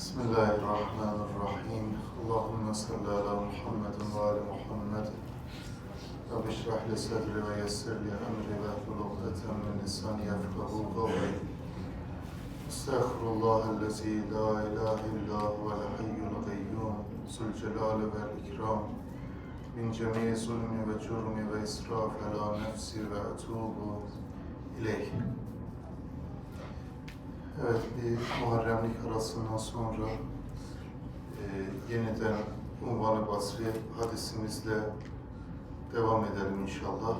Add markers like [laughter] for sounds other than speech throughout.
Bismillahirrahmanirrahim. Allahümme salli ala Muhammedin ve ala Muhammed. Rabbi şirah li sadri ve yessir li emri ve ehlul ukdeten min lisani yefkahu kavli. Estağfirullahellezi la ilahe illa huvel hayyul gayyum. Zul celali vel ikram. Min cemii zulmi ve cürmi ve israf ala nefsi ve etubu ileyh. Evet, bir Muharremlik arasından sonra e, yeniden Unvan-ı Basri hadisimizle devam edelim inşallah.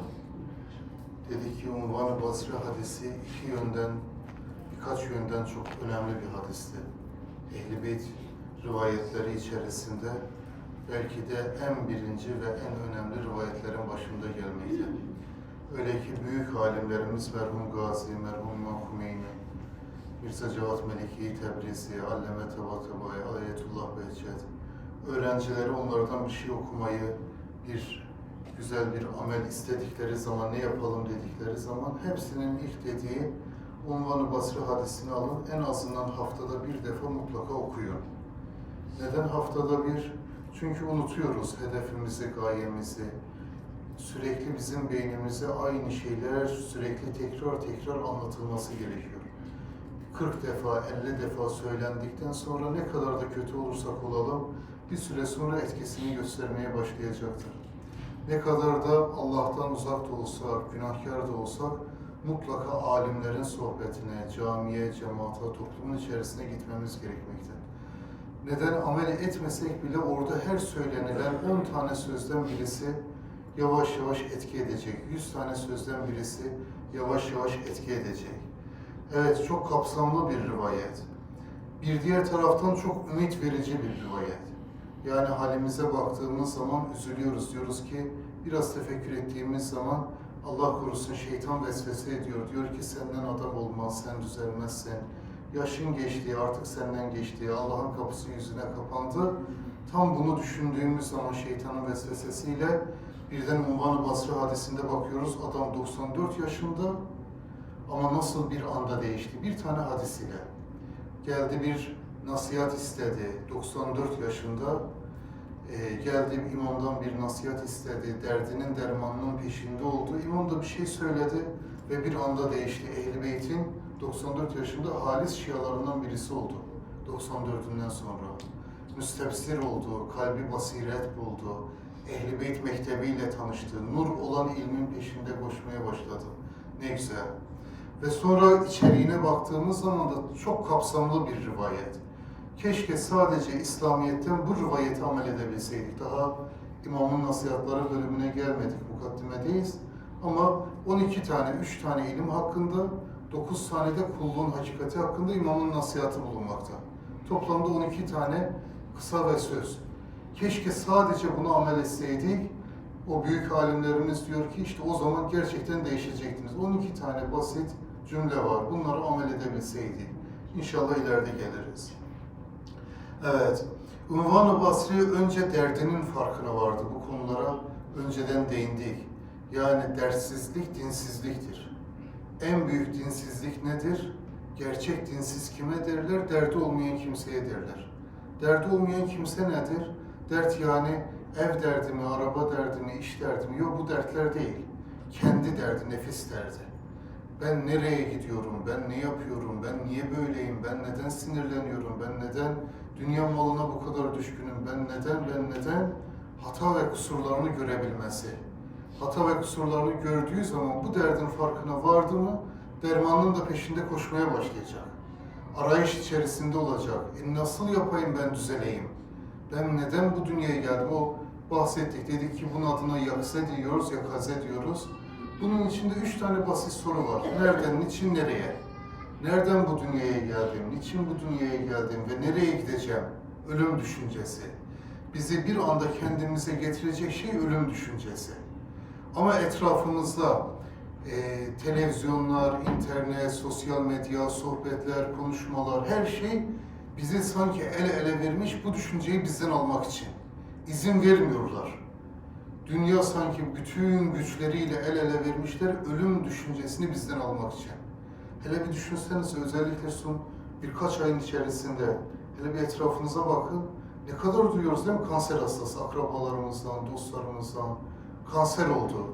Dedik ki Unvan-ı Basri hadisi iki yönden, birkaç yönden çok önemli bir hadisti. Ehl-i Beyt rivayetleri içerisinde belki de en birinci ve en önemli rivayetlerin başında gelmekte. Öyle ki büyük alimlerimiz merhum Gazi, merhum İmam Hümeyni, Mirza Cevat Meliki, Tebrizi, Alleme Tabatabai, Ayetullah Behçet, öğrencileri onlardan bir şey okumayı, bir güzel bir amel istedikleri zaman, ne yapalım dedikleri zaman hepsinin ilk dediği Unvan-ı Basri hadisini alın, en azından haftada bir defa mutlaka okuyun. Neden haftada bir? Çünkü unutuyoruz hedefimizi, gayemizi. Sürekli bizim beynimize aynı şeyler sürekli tekrar tekrar anlatılması gerekiyor. 40 defa, 50 defa söylendikten sonra ne kadar da kötü olursak olalım bir süre sonra etkisini göstermeye başlayacaktır. Ne kadar da Allah'tan uzak da olsak, günahkar da olsak mutlaka alimlerin sohbetine, camiye, cemaata, toplumun içerisine gitmemiz gerekmekte. Neden amel etmesek bile orada her söylenilen 10 tane sözden birisi yavaş yavaş etki edecek. 100 tane sözden birisi yavaş yavaş etki edecek. Evet, çok kapsamlı bir rivayet. Bir diğer taraftan çok ümit verici bir rivayet. Yani halimize baktığımız zaman üzülüyoruz. Diyoruz ki biraz tefekkür ettiğimiz zaman Allah korusun şeytan vesvese ediyor. Diyor ki senden adam olmaz, sen düzelmezsen. Yaşın geçti, artık senden geçti. Allah'ın kapısı yüzüne kapandı. Tam bunu düşündüğümüz zaman şeytanın vesvesesiyle birden Umvan-ı Basri hadisinde bakıyoruz. Adam 94 yaşında, ama nasıl bir anda değişti? Bir tane hadis ile. Geldi bir nasihat istedi. 94 yaşında e, geldi imamdan bir nasihat istedi. Derdinin dermanının peşinde oldu. İmam da bir şey söyledi ve bir anda değişti. Ehl-i Beyt'in 94 yaşında halis şialarından birisi oldu. 94'ünden sonra. Müstebsir oldu, kalbi basiret buldu. Ehl-i Beyt mektebiyle tanıştı. Nur olan ilmin peşinde koşmaya başladı. Ne güzel. Ve sonra içeriğine baktığımız zaman da çok kapsamlı bir rivayet. Keşke sadece İslamiyet'ten bu rivayeti amel edebilseydik. Daha imamın nasihatları bölümüne gelmedik, mukaddimedeyiz. Ama 12 tane, 3 tane ilim hakkında, 9 tane de kulluğun hakikati hakkında imamın nasihatı bulunmakta. Toplamda 12 tane kısa ve söz. Keşke sadece bunu amel etseydik. O büyük alimlerimiz diyor ki işte o zaman gerçekten değişecektiniz. 12 tane basit cümle var. Bunları amel edebilseydik. İnşallah ileride geliriz. Evet. Unvan-ı Basri önce derdinin farkına vardı. Bu konulara önceden değindik. Yani dertsizlik dinsizliktir. En büyük dinsizlik nedir? Gerçek dinsiz kime derler? Derdi olmayan kimseye derler. Derdi olmayan kimse nedir? Dert yani ev derdi mi, araba derdi mi, iş derdi mi? Yok bu dertler değil. Kendi derdi, nefis derdi. Ben nereye gidiyorum, ben ne yapıyorum, ben niye böyleyim, ben neden sinirleniyorum, ben neden dünya malına bu kadar düşkünüm, ben neden, ben neden hata ve kusurlarını görebilmesi. Hata ve kusurlarını gördüğü zaman bu derdin farkına vardı mı, dermanın da peşinde koşmaya başlayacak. Arayış içerisinde olacak. E nasıl yapayım ben düzeleyim? Ben neden bu dünyaya geldim? O bahsettik, dedik ki bunun adına yakse diyoruz, yakaze diyoruz. Bunun içinde üç tane basit soru var. Nereden, niçin, nereye? Nereden bu dünyaya geldim, niçin bu dünyaya geldim ve nereye gideceğim? Ölüm düşüncesi. Bizi bir anda kendimize getirecek şey ölüm düşüncesi. Ama etrafımızda e, televizyonlar, internet, sosyal medya, sohbetler, konuşmalar, her şey bizi sanki ele ele vermiş bu düşünceyi bizden almak için. İzin vermiyorlar. Dünya sanki bütün güçleriyle el ele vermişler ölüm düşüncesini bizden almak için. Hele bir düşünsenize özellikle son birkaç ayın içerisinde hele bir etrafınıza bakın. Ne kadar duyuyoruz değil mi? Kanser hastası, akrabalarımızdan, dostlarımızdan kanser oldu.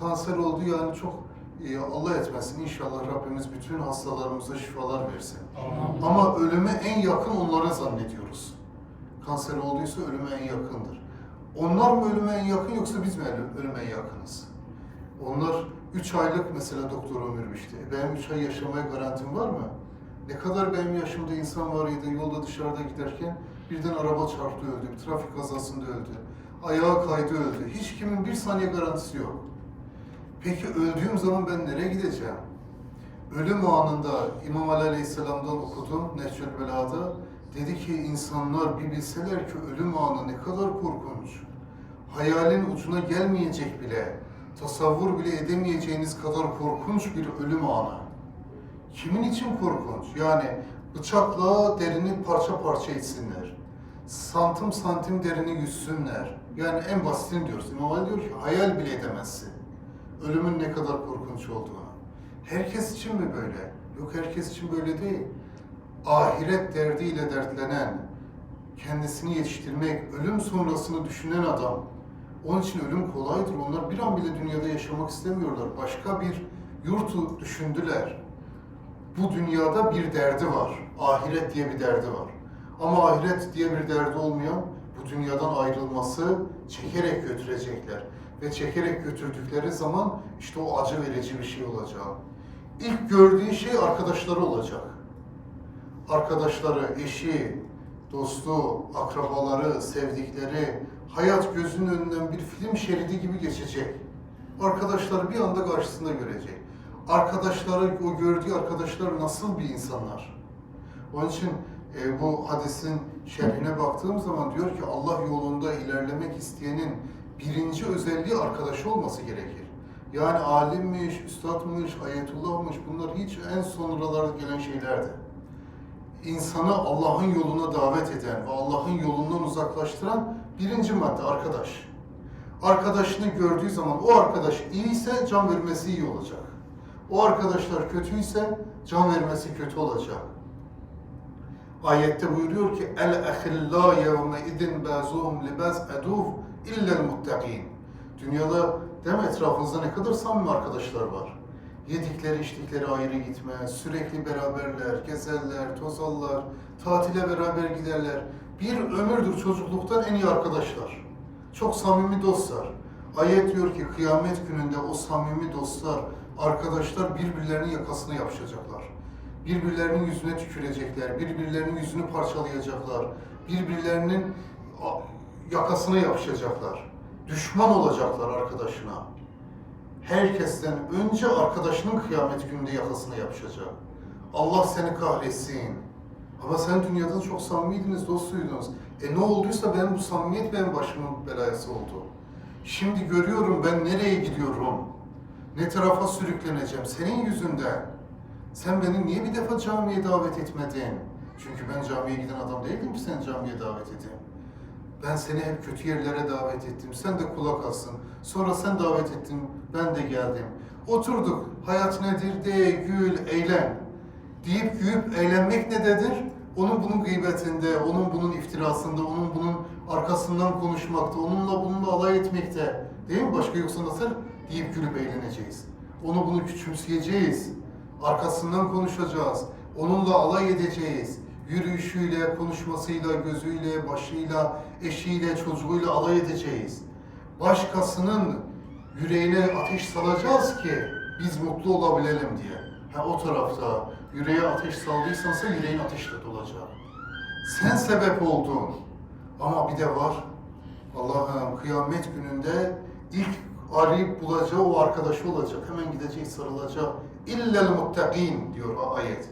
Kanser oldu yani çok e, Allah etmesin inşallah Rabbimiz bütün hastalarımıza şifalar versin. Ama ölüme en yakın onlara zannediyoruz. Kanser olduysa ölüme en yakındır. Onlar mı ölüme en yakın yoksa biz mi ölü- ölüme en yakınız? Onlar 3 aylık mesela doktor ömür biçti. E benim 3 ay yaşamaya garantim var mı? Ne kadar benim yaşımda insan var idi yolda dışarıda giderken birden araba çarptı öldü, bir trafik kazasında öldü, ayağa kaydı öldü. Hiç kimin bir saniye garantisi yok. Peki öldüğüm zaman ben nereye gideceğim? Ölüm anında İmam Ali Aleyhisselam'dan okudum Nehcül Bela'da. Dedi ki insanlar bir bilseler ki ölüm anı ne kadar korkunç. Hayalin ucuna gelmeyecek bile, tasavvur bile edemeyeceğiniz kadar korkunç bir ölüm anı. Kimin için korkunç? Yani bıçakla derini parça parça etsinler. Santim santim derini yüzsünler. Yani en basitini diyoruz. İmam Ali diyor ki hayal bile edemezsin. Ölümün ne kadar korkunç olduğunu. Herkes için mi böyle? Yok herkes için böyle değil. Ahiret derdiyle dertlenen, kendisini yetiştirmek, ölüm sonrasını düşünen adam. Onun için ölüm kolaydır. Onlar bir an bile dünyada yaşamak istemiyorlar. Başka bir yurtu düşündüler. Bu dünyada bir derdi var. Ahiret diye bir derdi var. Ama ahiret diye bir derdi olmayan bu dünyadan ayrılması çekerek götürecekler. Ve çekerek götürdükleri zaman işte o acı verici bir şey olacak. İlk gördüğü şey arkadaşları olacak. Arkadaşları, eşi, dostu, akrabaları, sevdikleri, hayat gözünün önünden bir film şeridi gibi geçecek. Arkadaşları bir anda karşısında görecek. Arkadaşları, o gördüğü arkadaşlar nasıl bir insanlar? Onun için e, bu hadisin şerhine baktığım zaman diyor ki Allah yolunda ilerlemek isteyenin birinci özelliği arkadaşı olması gerekir. Yani alimmiş, üstadmış, ayetullahmış bunlar hiç en sonralarda gelen şeylerdi. İnsanı Allah'ın yoluna davet eden ve Allah'ın yolundan uzaklaştıran birinci madde arkadaş. Arkadaşını gördüğü zaman o arkadaş iyiyse can vermesi iyi olacak. O arkadaşlar kötüyse can vermesi kötü olacak. Ayette buyuruyor ki el ahilla yevme idin bazuhum libas aduf illel muttaqin. Dünyada değil mi etrafınızda ne kadar samimi arkadaşlar var. Yedikleri içtikleri ayrı gitmez, sürekli beraberler, gezerler, tozarlar, tatile beraber giderler. Bir ömürdür çocukluktan en iyi arkadaşlar. Çok samimi dostlar. Ayet diyor ki kıyamet gününde o samimi dostlar, arkadaşlar birbirlerinin yakasını yapışacaklar. Birbirlerinin yüzüne tükürecekler, birbirlerinin yüzünü parçalayacaklar, birbirlerinin yakasına yapışacaklar. Düşman olacaklar arkadaşına. Herkesten önce arkadaşının kıyamet gününde yakasına yapışacak. Allah seni kahretsin. Ama sen dünyada çok samimiydiniz, dostuydunuz. E ne olduysa benim bu samimiyet benim başımın belayası oldu. Şimdi görüyorum ben nereye gidiyorum. Ne tarafa sürükleneceğim senin yüzünden. Sen beni niye bir defa camiye davet etmedin? Çünkü ben camiye giden adam değildim ki seni camiye davet edeyim. Ben seni hep kötü yerlere davet ettim. Sen de kulak alsın. Sonra sen davet ettin. Ben de geldim. Oturduk. Hayat nedir? De, gül, eğlen. Deyip güyüp eğlenmek nededir? Onun bunun gıybetinde, onun bunun iftirasında, onun bunun arkasından konuşmakta, onunla bununla alay etmekte. Değil mi? Başka yoksa nasıl deyip gülüp eğleneceğiz? Onu bunu küçümseyeceğiz. Arkasından konuşacağız. Onunla alay edeceğiz. Yürüyüşüyle, konuşmasıyla, gözüyle, başıyla, eşiyle, çocuğuyla alay edeceğiz. Başkasının yüreğine ateş salacağız ki biz mutlu olabilelim diye. Ha o tarafta yüreğe ateş saldıysan sen yüreğin ateşle dolacak. Sen sebep oldun. Ama bir de var. Allah'ım kıyamet gününde ilk arayıp bulacağı o arkadaşı olacak. Hemen gidecek sarılacak. İllel muttaqin diyor ayet.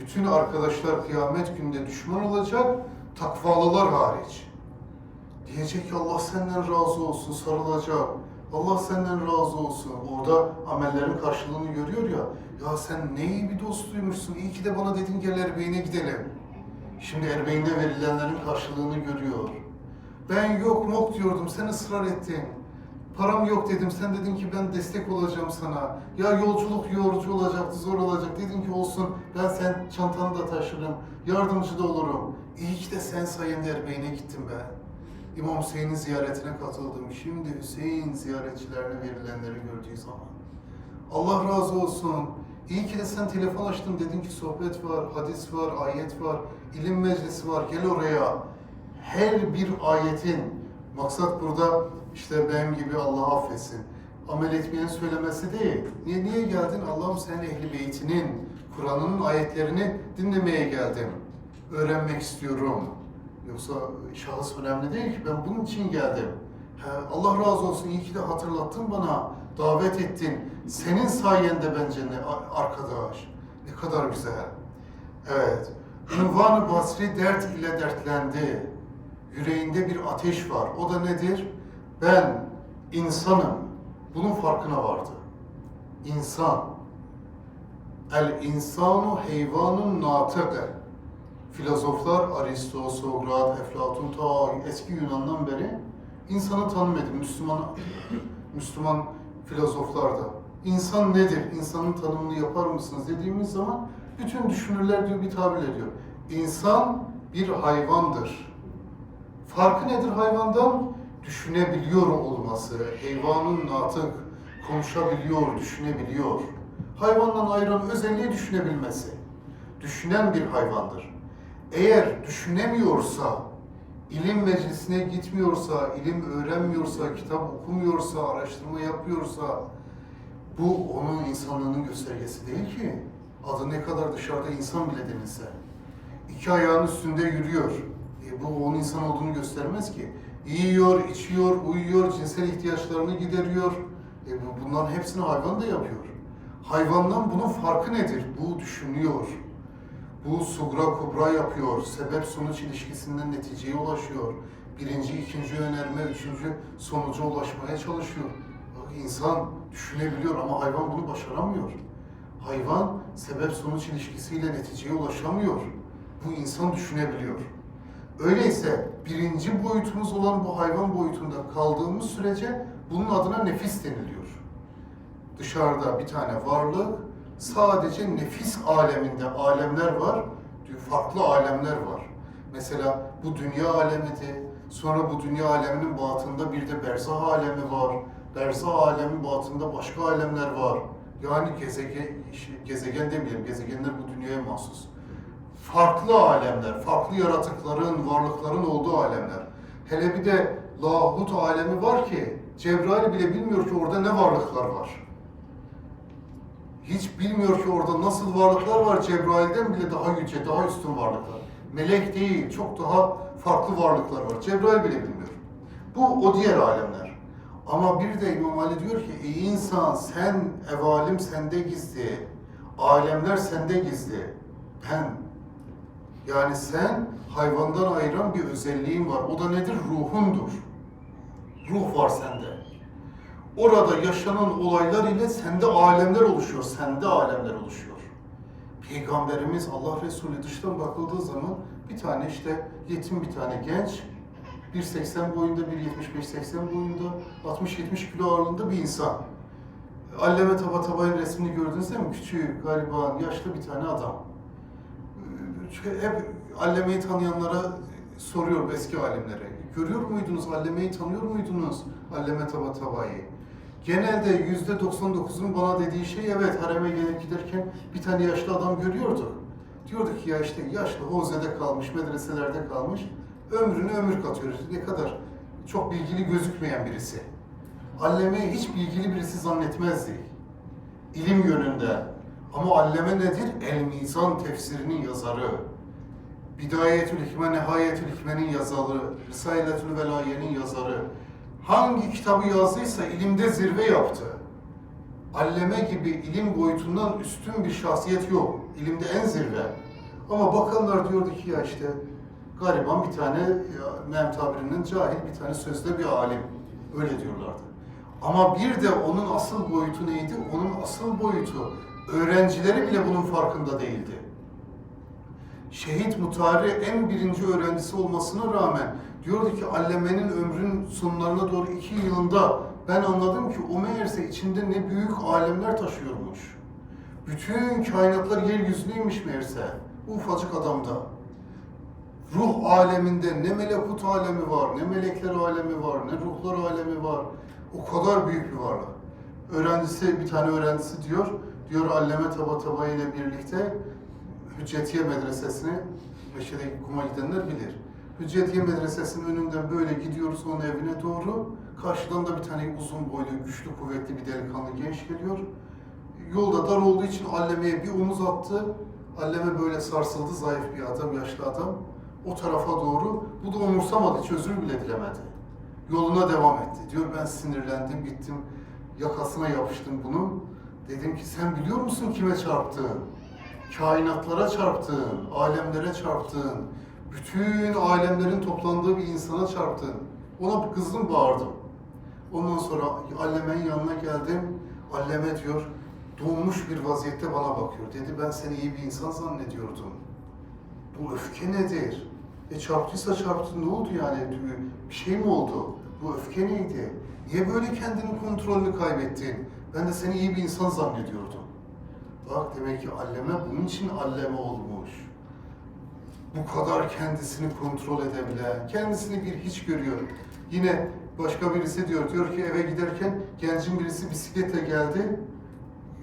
Bütün arkadaşlar kıyamet gününde düşman olacak, takvalılar hariç. Diyecek ki Allah senden razı olsun, sarılacak. Allah senden razı olsun. Orada amellerin karşılığını görüyor ya. Ya sen ne iyi bir dostuymuşsun. İyi ki de bana dedin gel Erbeğin'e gidelim. Şimdi Erbeğin'de verilenlerin karşılığını görüyor. Ben yok mok diyordum, sen ısrar ettin. Param yok dedim. Sen dedin ki ben destek olacağım sana. Ya yolculuk yorucu olacaktı, zor olacak. Dedin ki olsun ben sen çantanı da taşırım. Yardımcı da olurum. İyi ki de sen sayende Erbeyin'e gittim ben. İmam Hüseyin'in ziyaretine katıldım. Şimdi Hüseyin ziyaretçilerine verilenleri gördüğü zaman. Allah razı olsun. İyi ki de sen telefon açtın dedin ki sohbet var, hadis var, ayet var, ilim meclisi var. Gel oraya. Her bir ayetin maksat burada işte benim gibi Allah affetsin. Amel etmeyen söylemesi değil. Niye niye geldin? Allah'ım sen ehli beytinin, Kur'an'ın ayetlerini dinlemeye geldim. Öğrenmek istiyorum. Yoksa şahıs önemli değil ki. Ben bunun için geldim. He, Allah razı olsun. İyi ki de hatırlattın bana. Davet ettin. Senin sayende bence ne arkadaş. Ne kadar güzel. Evet. Ünvan-ı Basri dert ile dertlendi. Yüreğinde bir ateş var. O da nedir? Ben insanım. Bunun farkına vardı. İnsan. El insanu heyvanun natık. Filozoflar Aristo, Sokrat, Eflatun ta eski Yunan'dan beri insanı tanımedi. Müslüman [coughs] Müslüman filozoflar da. İnsan nedir? İnsanın tanımını yapar mısınız dediğimiz zaman bütün düşünürler diyor bir tabir ediyor. İnsan bir hayvandır. Farkı nedir hayvandan? Düşünebiliyor olması. Heyvanın natık, konuşabiliyor, düşünebiliyor. Hayvandan ayıran özelliği düşünebilmesi. Düşünen bir hayvandır. Eğer düşünemiyorsa, ilim meclisine gitmiyorsa, ilim öğrenmiyorsa, kitap okumuyorsa, araştırma yapıyorsa, bu onun insanlığının göstergesi değil ki. Adı ne kadar dışarıda insan bile denilse. İki ayağının üstünde yürüyor. E, bu onun insan olduğunu göstermez ki. Yiyor, içiyor, uyuyor, cinsel ihtiyaçlarını gideriyor. E, bu- bunların hepsini hayvan da yapıyor. Hayvandan bunun farkı nedir? Bu düşünüyor. Bu sugra kubra yapıyor. Sebep sonuç ilişkisinden neticeye ulaşıyor. Birinci, ikinci önerme, üçüncü sonuca ulaşmaya çalışıyor. Bak insan düşünebiliyor ama hayvan bunu başaramıyor. Hayvan sebep sonuç ilişkisiyle neticeye ulaşamıyor. Bu insan düşünebiliyor. Öyleyse birinci boyutumuz olan bu hayvan boyutunda kaldığımız sürece bunun adına nefis deniliyor dışarıda bir tane varlık, sadece nefis aleminde alemler var, farklı alemler var. Mesela bu dünya alemidir, sonra bu dünya aleminin batında bir de berzah alemi var, berzah alemin batında başka alemler var. Yani gezegen, gezegen demeyelim, gezegenler bu dünyaya mahsus. Farklı alemler, farklı yaratıkların, varlıkların olduğu alemler. Hele bir de lahut alemi var ki, Cebrail bile bilmiyor ki orada ne varlıklar var hiç bilmiyor ki orada nasıl varlıklar var. Cebrail'den bile daha yüce, daha üstün varlıklar. Melek değil, çok daha farklı varlıklar var. Cebrail bile bilmiyor. Bu o diğer alemler. Ama bir de İmam Ali diyor ki, ey insan sen, evalim sende gizli, alemler sende gizli. Ben, yani sen hayvandan ayıran bir özelliğin var. O da nedir? Ruhundur. Ruh var sende. Orada yaşanan olaylar ile sende alemler oluşuyor, sende alemler oluşuyor. Peygamberimiz Allah Resulü dıştan bakıldığı zaman bir tane işte yetim bir tane genç, 1.80 boyunda, 1.75-80 boyunda, 60-70 kilo ağırlığında bir insan. Alleme Tabatabay'ın resmini gördünüz değil mi? Küçük, gariban, yaşlı bir tane adam. Ee, Hep Alleme'yi tanıyanlara soruyor eski alimlere. Görüyor muydunuz? Alleme'yi tanıyor muydunuz? Alleme Tabatabay'ı. Genelde yüzde 99'un bana dediği şey evet hareme gelip giderken bir tane yaşlı adam görüyordu. Diyordu ki ya işte yaşlı Hoze'de kalmış, medreselerde kalmış. Ömrünü ömür katıyoruz. Ne kadar çok bilgili gözükmeyen birisi. Alleme hiç bilgili birisi zannetmezdi. İlim yönünde. Ama alleme nedir? El Mizan tefsirinin yazarı. Bidayetül Hikme, Nihayetül Hikme'nin yazarı, Risaletül Velaye'nin yazarı. Hangi kitabı yazdıysa ilimde zirve yaptı. Alleme gibi ilim boyutundan üstün bir şahsiyet yok. İlimde en zirve. Ama bakanlar diyordu ki ya işte gariban bir tane Mehmet tabirinin cahil bir tane sözde bir alim. Öyle diyorlardı. Ama bir de onun asıl boyutu neydi? Onun asıl boyutu öğrencileri bile bunun farkında değildi şehit mutarri en birinci öğrencisi olmasına rağmen diyordu ki Alleme'nin ömrün sonlarına doğru iki yılında ben anladım ki o meğerse içinde ne büyük alemler taşıyormuş. Bütün kainatlar yeryüzündeymiş meğerse. Bu ufacık adamda. Ruh aleminde ne melekut alemi var, ne melekler alemi var, ne ruhlar alemi var. O kadar büyük bir varlık. Öğrencisi, bir tane öğrencisi diyor, diyor Alleme Taba Taba ile birlikte Hüccetiye Medresesi'ne, Meşe'deki kuma gidenler bilir. Hüccetiye Medresesi'nin önünden böyle gidiyoruz onun evine doğru. Karşıdan da bir tane uzun boylu, güçlü, kuvvetli bir delikanlı genç geliyor. Yolda dar olduğu için Alleme'ye bir omuz attı. Alleme böyle sarsıldı, zayıf bir adam, yaşlı adam. O tarafa doğru, bu da umursamadı, hiç bile dilemedi. Yoluna devam etti. Diyor ben sinirlendim, gittim yakasına yapıştım bunu. Dedim ki sen biliyor musun kime çarptın? Kainatlara çarptın, alemlere çarptın. Bütün alemlerin toplandığı bir insana çarptın. Ona kızdım, bağırdım. Ondan sonra Alleme'nin yanına geldim. Alleme diyor, donmuş bir vaziyette bana bakıyor. Dedi ben seni iyi bir insan zannediyordum. Bu öfke nedir? E çarptıysa çarptı ne oldu yani? Bir şey mi oldu? Bu öfke neydi? Niye böyle kendinin kontrolünü kaybettin? Ben de seni iyi bir insan zannediyordum. Bak demek ki alleme bunun için alleme olmuş. Bu kadar kendisini kontrol edebilen, kendisini bir hiç görüyor. Yine başka birisi diyor, diyor ki eve giderken gencin birisi bisikletle geldi.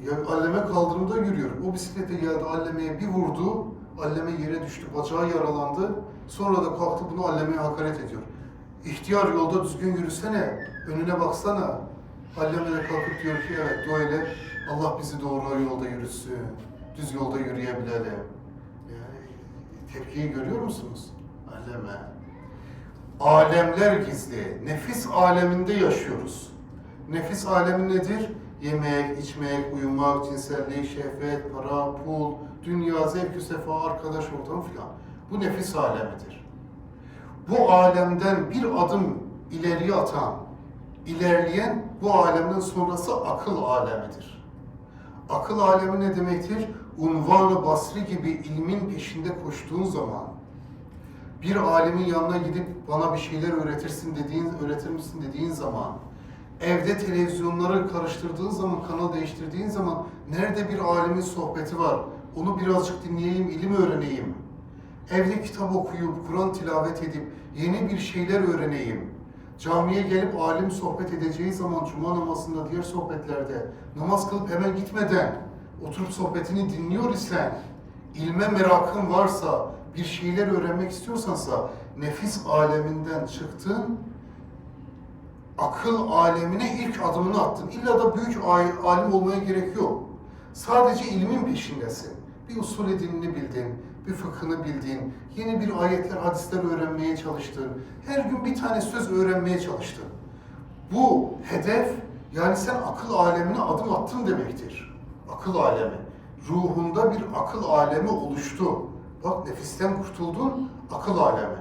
Ya alleme kaldırımda yürüyor. O bisiklete geldi, allemeye bir vurdu. Alleme yere düştü, bacağı yaralandı. Sonra da kalktı bunu allemeye hakaret ediyor. İhtiyar yolda düzgün yürüsene, önüne baksana. Alleme de kalkıp diyor ki evet böyle Allah bizi doğru yolda yürütsün. Düz yolda yürüyebilelim. Yani tepkiyi görüyor musunuz? Alleme. Alemler gizli. Nefis aleminde yaşıyoruz. Nefis alemi nedir? Yemek, içmek, uyumak, cinsellik, şehvet, para, pul, dünya, zevk sefa, arkadaş ortamı filan. Bu nefis alemidir. Bu alemden bir adım ileriye atan, ilerleyen bu alemden sonrası akıl alemidir. Akıl alemi ne demektir? Unvanı basri gibi ilmin peşinde koştuğun zaman, bir alimin yanına gidip bana bir şeyler öğretirsin dediğin, öğretir misin dediğin zaman, evde televizyonları karıştırdığın zaman, kanal değiştirdiğin zaman nerede bir alimin sohbeti var, onu birazcık dinleyeyim, ilim öğreneyim. Evde kitap okuyup, Kur'an tilavet edip yeni bir şeyler öğreneyim. Camiye gelip alim sohbet edeceği zaman cuma namazında, diğer sohbetlerde namaz kılıp hemen gitmeden oturup sohbetini dinliyor isen, ilme merakın varsa, bir şeyler öğrenmek istiyorsansa nefis aleminden çıktın, akıl alemine ilk adımını attın. İlla da büyük alim olmaya gerek yok. Sadece ilmin peşindesin. Bir usulü dinini bildin, bir fıkhını bildin, yeni bir ayetler, hadisler öğrenmeye çalıştın. Her gün bir tane söz öğrenmeye çalıştın. Bu hedef, yani sen akıl alemine adım attın demektir. Akıl alemi. Ruhunda bir akıl alemi oluştu. Bak nefisten kurtuldun, akıl alemi.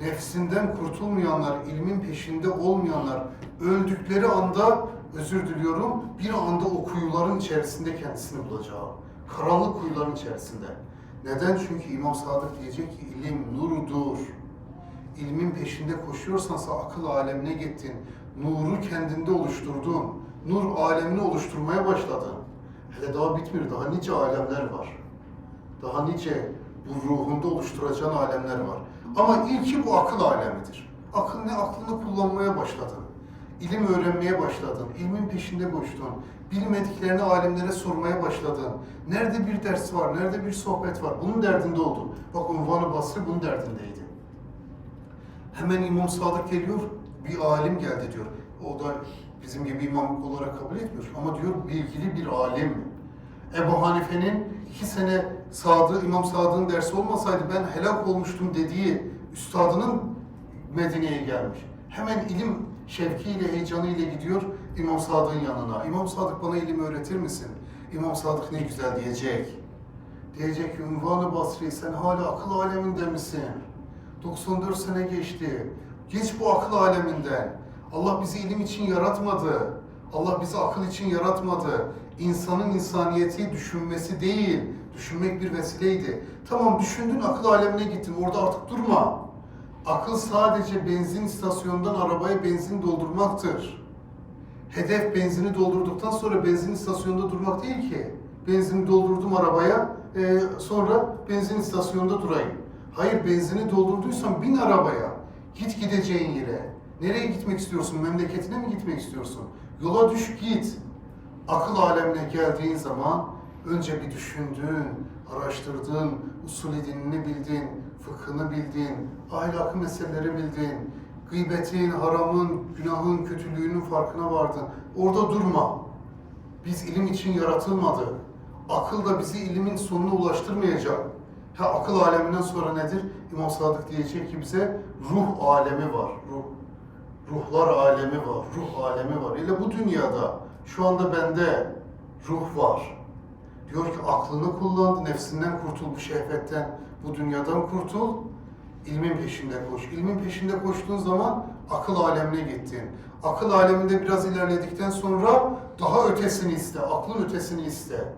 Nefsinden kurtulmayanlar, ilmin peşinde olmayanlar öldükleri anda özür diliyorum bir anda o kuyuların içerisinde kendisini bulacağı. Karanlık kuyuların içerisinde. Neden? Çünkü İmam Sadık diyecek ki ilim nurdur. İlmin peşinde koşuyorsan sen akıl alemine gittin. Nuru kendinde oluşturdun. Nur alemini oluşturmaya başladın. Hele daha bitmiyor. Daha nice alemler var. Daha nice bu ruhunda oluşturacağın alemler var. Ama ilki bu akıl alemidir. Akıl ne? Aklını kullanmaya başladın. İlim öğrenmeye başladın. İlmin peşinde koştun. Bilmediklerini alimlere sormaya başladın. Nerede bir ders var, nerede bir sohbet var? Bunun derdinde oldun. Bak Unvan-ı Basri bunun derdindeydi. Hemen İmam Sadık geliyor, bir alim geldi diyor. O da bizim gibi imam olarak kabul etmiyor. Ama diyor bilgili bir alim. Ebu Hanife'nin iki sene Sadık, İmam Sadık'ın dersi olmasaydı ben helak olmuştum dediği üstadının Medine'ye gelmiş. Hemen ilim şevkiyle, heyecanıyla gidiyor İmam Sadık'ın yanına. İmam Sadık bana ilim öğretir misin? İmam Sadık ne güzel diyecek. Diyecek ki Ünvan-ı Basri sen hala akıl aleminde misin? 94 sene geçti. Geç bu akıl aleminden. Allah bizi ilim için yaratmadı. Allah bizi akıl için yaratmadı. İnsanın insaniyeti düşünmesi değil. Düşünmek bir vesileydi. Tamam düşündün akıl alemine gittin. Orada artık durma. Akıl sadece benzin istasyonundan arabaya benzin doldurmaktır. Hedef benzini doldurduktan sonra benzin istasyonunda durmak değil ki. Benzini doldurdum arabaya, e, sonra benzin istasyonunda durayım. Hayır, benzini doldurduysan bin arabaya. Git gideceğin yere. Nereye gitmek istiyorsun? Memleketine mi gitmek istiyorsun? Yola düş git. Akıl alemine geldiğin zaman önce bir düşündün, araştırdın, usulü dinini bildin, fıkhını bildin, ahlakı meseleleri bildin, gıybetin, haramın, günahın, kötülüğünün farkına vardın. Orada durma. Biz ilim için yaratılmadık. Akıl da bizi ilimin sonuna ulaştırmayacak. Ha akıl aleminden sonra nedir? İmam Sadık diyecek ki bize ruh alemi var. Ruh. Ruhlar alemi var. Ruh alemi var. İle bu dünyada şu anda bende ruh var. Diyor ki aklını kullan, nefsinden kurtul bu şehvetten, bu dünyadan kurtul. İlmin peşinde koş. İlmin peşinde koştuğun zaman akıl alemine gittin. Akıl aleminde biraz ilerledikten sonra daha ötesini iste, aklın ötesini iste.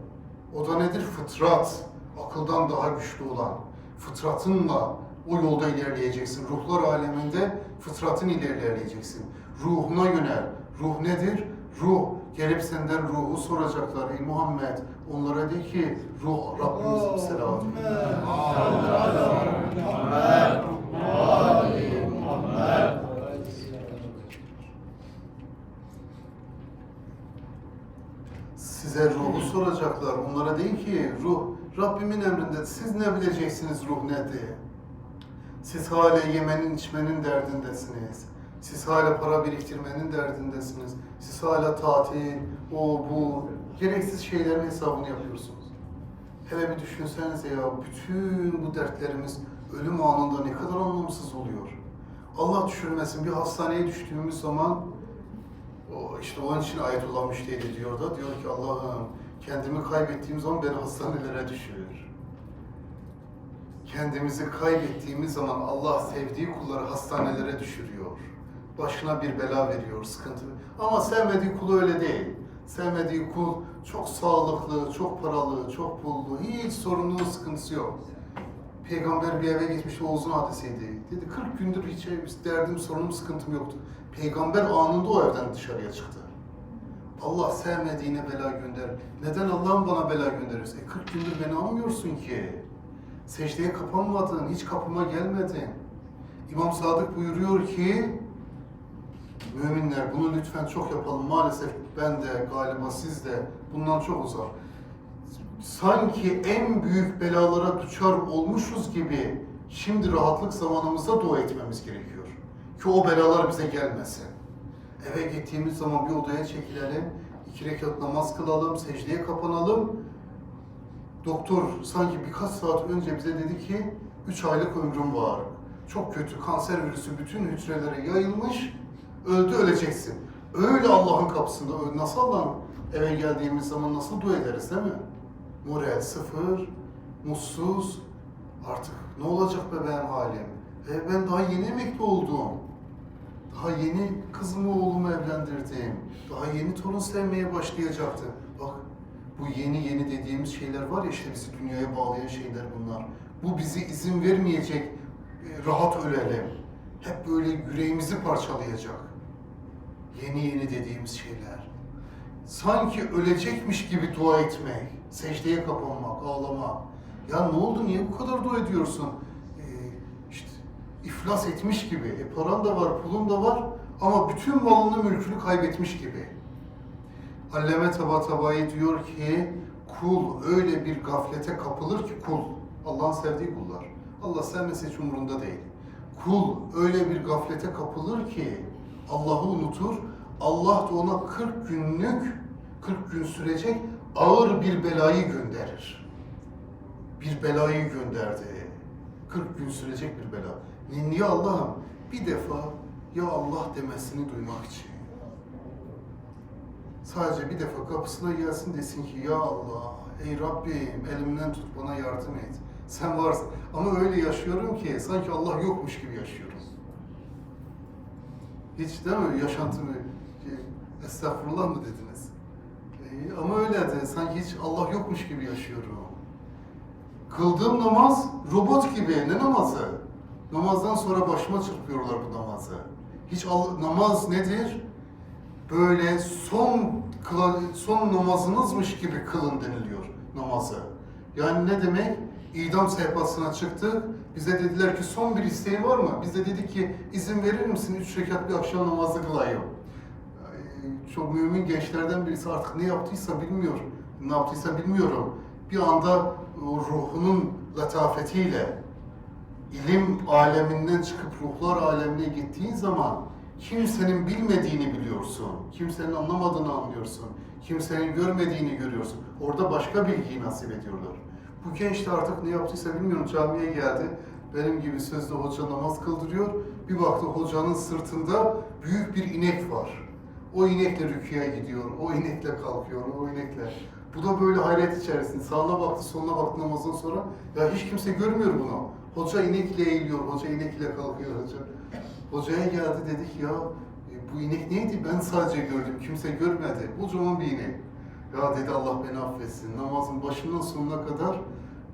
O da nedir? Fıtrat. Akıldan daha güçlü olan. Fıtratınla o yolda ilerleyeceksin. Ruhlar aleminde fıtratın ilerleyeceksin. Ruhuna yönel. Ruh nedir? Ruh. Gelip senden ruhu soracaklar. Ey Muhammed onlara de ki ruh Rabbimizin selamı. Size ruhu soracaklar. Onlara deyin ki ruh Rabbimin emrinde. Siz ne bileceksiniz ruh ne diye. Siz hala yemenin içmenin derdindesiniz. Siz hala para biriktirmenin derdindesiniz. Siz hala tatil, o bu, gereksiz şeylerin hesabını yapıyorsunuz. Hele bir düşünsenize ya, bütün bu dertlerimiz ölüm anında ne kadar anlamsız oluyor. Allah düşürmesin, bir hastaneye düştüğümüz zaman, o işte onun için Ayetullah Müştehidi diyor da, diyor ki Allah'ım kendimi kaybettiğim zaman beni hastanelere düşürür kendimizi kaybettiğimiz zaman Allah sevdiği kulları hastanelere düşürüyor. Başına bir bela veriyor, sıkıntı. Ama sevmediği kulu öyle değil. Sevmediği kul çok sağlıklı, çok paralı, çok pullu, hiç sorunlu, sıkıntısı yok. Peygamber bir eve gitmiş, o uzun hadiseydi. Dedi 40 gündür hiç derdim, sorunum, sıkıntım yoktu. Peygamber anında o evden dışarıya çıktı. Allah sevmediğine bela gönder. Neden Allah'ın bana bela gönderiyorsun? E 40 gündür beni anmıyorsun ki. Secdeye kapanmadın, hiç kapıma gelmedin. İmam Sadık buyuruyor ki, müminler bunu lütfen çok yapalım. Maalesef ben de galiba siz de bundan çok uzak. Sanki en büyük belalara düçar olmuşuz gibi şimdi rahatlık zamanımızda dua etmemiz gerekiyor. Ki o belalar bize gelmesin. Eve gittiğimiz zaman bir odaya çekilelim, iki rekat namaz kılalım, secdeye kapanalım. Doktor sanki birkaç saat önce bize dedi ki 3 aylık ömrüm var. Çok kötü kanser virüsü bütün hücrelere yayılmış. Öldü öleceksin. Öyle Allah'ın kapısında. Nasıl Allah'ın eve geldiğimiz zaman nasıl dua ederiz değil mi? Moral sıfır, mutsuz. Artık ne olacak be benim halim? E ben daha yeni emekli oldum. Daha yeni kızımı oğlumu evlendirdim. Daha yeni torun sevmeye başlayacaktı. Bak bu yeni yeni dediğimiz şeyler var ya işte bizi dünyaya bağlayan şeyler bunlar. Bu bizi izin vermeyecek e, rahat ölelim. Hep böyle yüreğimizi parçalayacak. Yeni yeni dediğimiz şeyler. Sanki ölecekmiş gibi dua etmek, secdeye kapanmak, ağlamak. Ya ne oldu, niye bu kadar dua ediyorsun? Ee, işte iflas etmiş gibi. E, paran da var, pulun da var ama bütün malını, mülkünü kaybetmiş gibi. Allame Tabatabai diyor ki kul öyle bir gaflete kapılır ki kul, Allah'ın sevdiği kullar. Allah sevmese hiç umurunda değil. Kul öyle bir gaflete kapılır ki Allah'ı unutur. Allah da ona 40 günlük, 40 gün sürecek ağır bir belayı gönderir. Bir belayı gönderdi. 40 gün sürecek bir bela. Niye Allah'ım? Bir defa ya Allah demesini duymak için. Sadece bir defa kapısına gelsin desin ki ya Allah, ey Rabbim elimden tut bana yardım et. Sen varsın. Ama öyle yaşıyorum ki sanki Allah yokmuş gibi yaşıyorum. Hiç değil mi yaşantımı estağfurullah mı dediniz? Ee, ama öyle de sanki hiç Allah yokmuş gibi yaşıyorum. Kıldığım namaz robot gibi. Ne namazı? Namazdan sonra başıma çırpıyorlar bu namazı. Hiç Allah, namaz nedir? böyle son kıla, son namazınızmış gibi kılın deniliyor namazı. Yani ne demek? İdam sehpasına çıktık. Bize dediler ki son bir isteğin var mı? Biz de dedik ki izin verir misin? Üç rekat bir akşam namazı kılayım. Çok mümin gençlerden birisi artık ne yaptıysa bilmiyor. Ne yaptıysa bilmiyorum. Bir anda ruhunun latafetiyle ilim aleminden çıkıp ruhlar alemine gittiğin zaman kimsenin bilmediğini biliyorsun. Kimsenin anlamadığını anlıyorsun. Kimsenin görmediğini görüyorsun. Orada başka bilgiyi nasip ediyorlar. Bu genç de artık ne yaptıysa bilmiyorum camiye geldi. Benim gibi sözde hoca namaz kıldırıyor. Bir baktı hocanın sırtında büyük bir inek var. O inekle rüküye gidiyor, o inekle kalkıyor, o inekle. Bu da böyle hayret içerisinde. Sağına baktı, soluna baktı namazdan sonra. Ya hiç kimse görmüyor bunu. Hoca inekle eğiliyor, hoca inekle kalkıyor hoca. Hocaya geldi dedik ya e, bu inek neydi? Ben sadece gördüm, kimse görmedi. Kocaman bir inek. Ya dedi Allah beni affetsin. Namazın başından sonuna kadar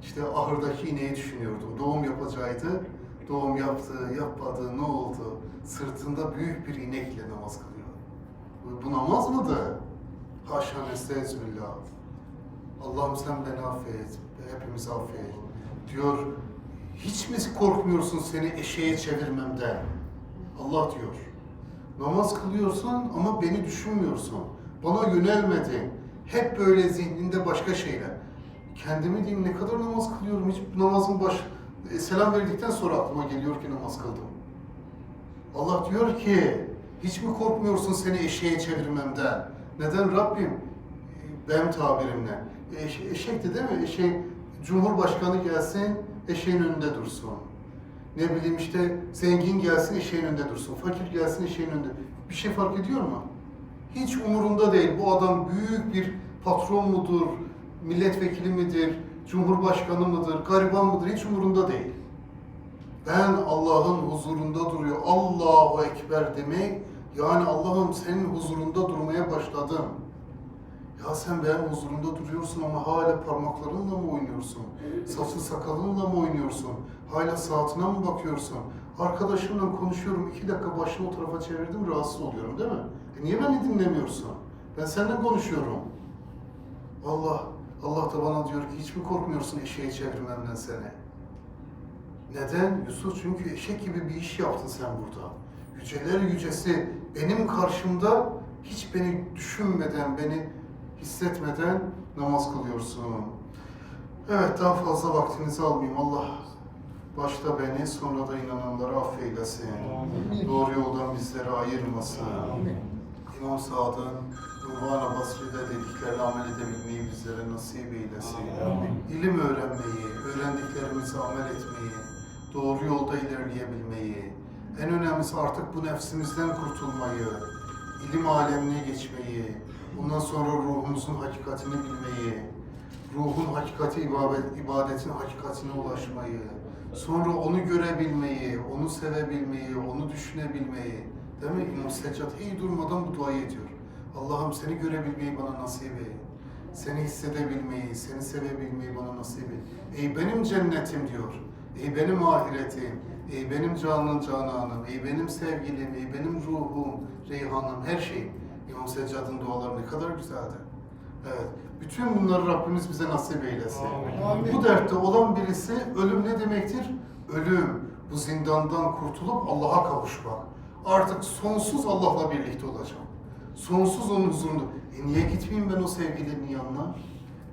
işte ahırdaki ineği düşünüyordum. Doğum yapacaktı. Doğum yaptı, yapmadı, ne oldu? Sırtında büyük bir inekle namaz kılıyor. Bu, namaz mıdır? Haşa nestezbillah. Allah'ım sen beni affet, hepimizi affet. Diyor, hiç mi korkmuyorsun seni eşeğe çevirmemden? Allah diyor. Namaz kılıyorsun ama beni düşünmüyorsun. Bana yönelmedin. Hep böyle zihninde başka şeyler. Kendimi diyeyim ne kadar namaz kılıyorum. Hiç namazın baş... e, Selam verdikten sonra aklıma geliyor ki namaz kıldım. Allah diyor ki hiç mi korkmuyorsun seni eşeğe çevirmemden? Neden Rabbim? Benim tabirimle. Eş, eşekti değil mi? Eşeğin, Cumhurbaşkanı gelsin eşeğin önünde dursun. Ne bileyim işte zengin gelsin eşeğin önünde dursun. Fakir gelsin eşeğin önünde. Bir şey fark ediyor mu? Hiç umurunda değil. Bu adam büyük bir patron mudur, milletvekili midir, cumhurbaşkanı mıdır, gariban mıdır hiç umurunda değil. Ben Allah'ın huzurunda duruyor. Allahu Ekber demek yani Allah'ım senin huzurunda durmaya başladım. Ya sen benim huzurumda duruyorsun ama hala parmaklarınla mı oynuyorsun? Saçın sakalınla mı oynuyorsun? Hala saatine mi bakıyorsun? Arkadaşımla konuşuyorum, iki dakika başını o tarafa çevirdim, rahatsız oluyorum değil mi? E niye beni dinlemiyorsun? Ben seninle konuşuyorum. Allah, Allah da bana diyor ki hiç mi korkmuyorsun eşeğe çevirmemden seni? Neden? Yusuf çünkü eşek gibi bir iş yaptın sen burada. Yüceler yücesi benim karşımda hiç beni düşünmeden, beni hissetmeden namaz kılıyorsun. Evet daha fazla vaktinizi almayayım. Allah başta beni sonra da inananları affeylesin. Doğru yoldan bizleri ayırmasın. İmam Saad'ın Nurvana Basri'de dediklerine amel edebilmeyi bizlere nasip eylesin. İlim öğrenmeyi, öğrendiklerimizi amel etmeyi, doğru yolda ilerleyebilmeyi, en önemlisi artık bu nefsimizden kurtulmayı, ilim alemine geçmeyi, bundan sonra ruhumuzun hakikatini bilmeyi, ruhun hakikati ibadet, ibadetin hakikatine ulaşmayı, sonra onu görebilmeyi, onu sevebilmeyi, onu düşünebilmeyi, değil mi? İmam Seccad hiç durmadan bu duayı ediyor. Allah'ım seni görebilmeyi bana nasip et. Seni hissedebilmeyi, seni sevebilmeyi bana nasip et. Ey benim cennetim diyor. Ey benim ahiretim. Ey benim canın cananım. Ey benim sevgilim. Ey benim ruhum, reyhanım, her şeyim. İmam Seccad'ın duaları ne kadar güzeldi. Evet. Bütün bunları Rabbimiz bize nasip eylesin. Amin. Bu dertte olan birisi ölüm ne demektir? Ölüm. Bu zindandan kurtulup Allah'a kavuşmak. Artık sonsuz Allah'la birlikte olacağım. Sonsuz onun huzurunda. E niye gitmeyeyim ben o sevgilinin yanına?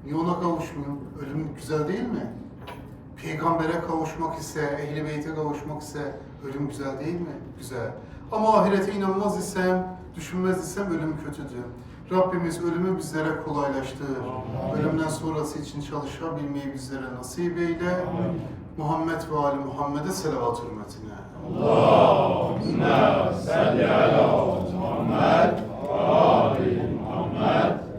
Niye ona kavuşmayayım? Ölüm güzel değil mi? Peygambere kavuşmak ise, ehli beyte kavuşmak ise ölüm güzel değil mi? Güzel. Ama ahirete inanmaz isem, düşünmez isem ölüm kötüdür. Rabbimiz ölümü bizlere kolaylaştırır. Amin. Ölümden sonrası için çalışabilmeyi bizlere nasip eyle. Amin. Muhammed ve Ali Muhammed'e selavat hürmetine. Allahümme salli ala Muhammed ve Ali Muhammed.